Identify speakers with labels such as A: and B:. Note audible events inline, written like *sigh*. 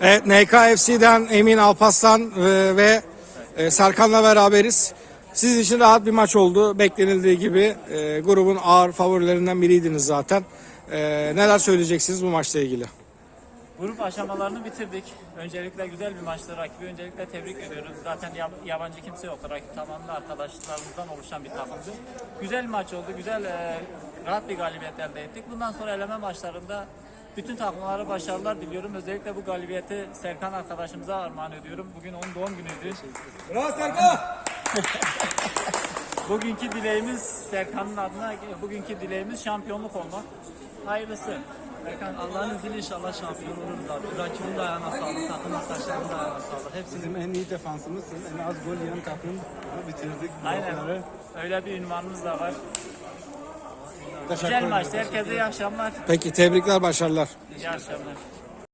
A: Evet, NKFC'den Emin Alpaslan e, ve e, Serkan'la beraberiz. Siz için rahat bir maç oldu. Beklenildiği gibi e, grubun ağır favorilerinden biriydiniz zaten. E, neler söyleyeceksiniz bu maçla ilgili?
B: Grup aşamalarını bitirdik. Öncelikle güzel bir maçtı. Rakibi öncelikle tebrik ediyoruz. Zaten yab- yabancı kimse yoktu. Rakip tamamen arkadaşlarımızdan oluşan bir takımdı. Güzel bir maç oldu. Güzel, e, rahat bir galibiyet elde ettik. Bundan sonra eleme maçlarında bütün takımlara başarılar diliyorum. Özellikle bu galibiyeti Serkan arkadaşımıza armağan ediyorum. Bugün onun doğum günüydü.
C: Bravo Serkan. *laughs*
B: Bugünkü dileğimiz Serkan'ın adına, bugünkü dileğimiz şampiyonluk olmak. Hayırlısı. Serkan
D: Allah'ın izniyle inşallah şampiyon oluruz abi. Rakibin de ayağına sağlık, takım arkadaşlarımın da ayağına sağlık. Hepsinin
C: Bizim en iyi defansımızsın. En az gol yiyen takım bitirdik.
B: Aynen.
C: blokları.
B: Öyle bir ünvanımız da var.
C: Teşekkür
B: Güzel maçtı. Herkese iyi akşamlar.
A: Peki tebrikler, başarılar.
B: İyi akşamlar.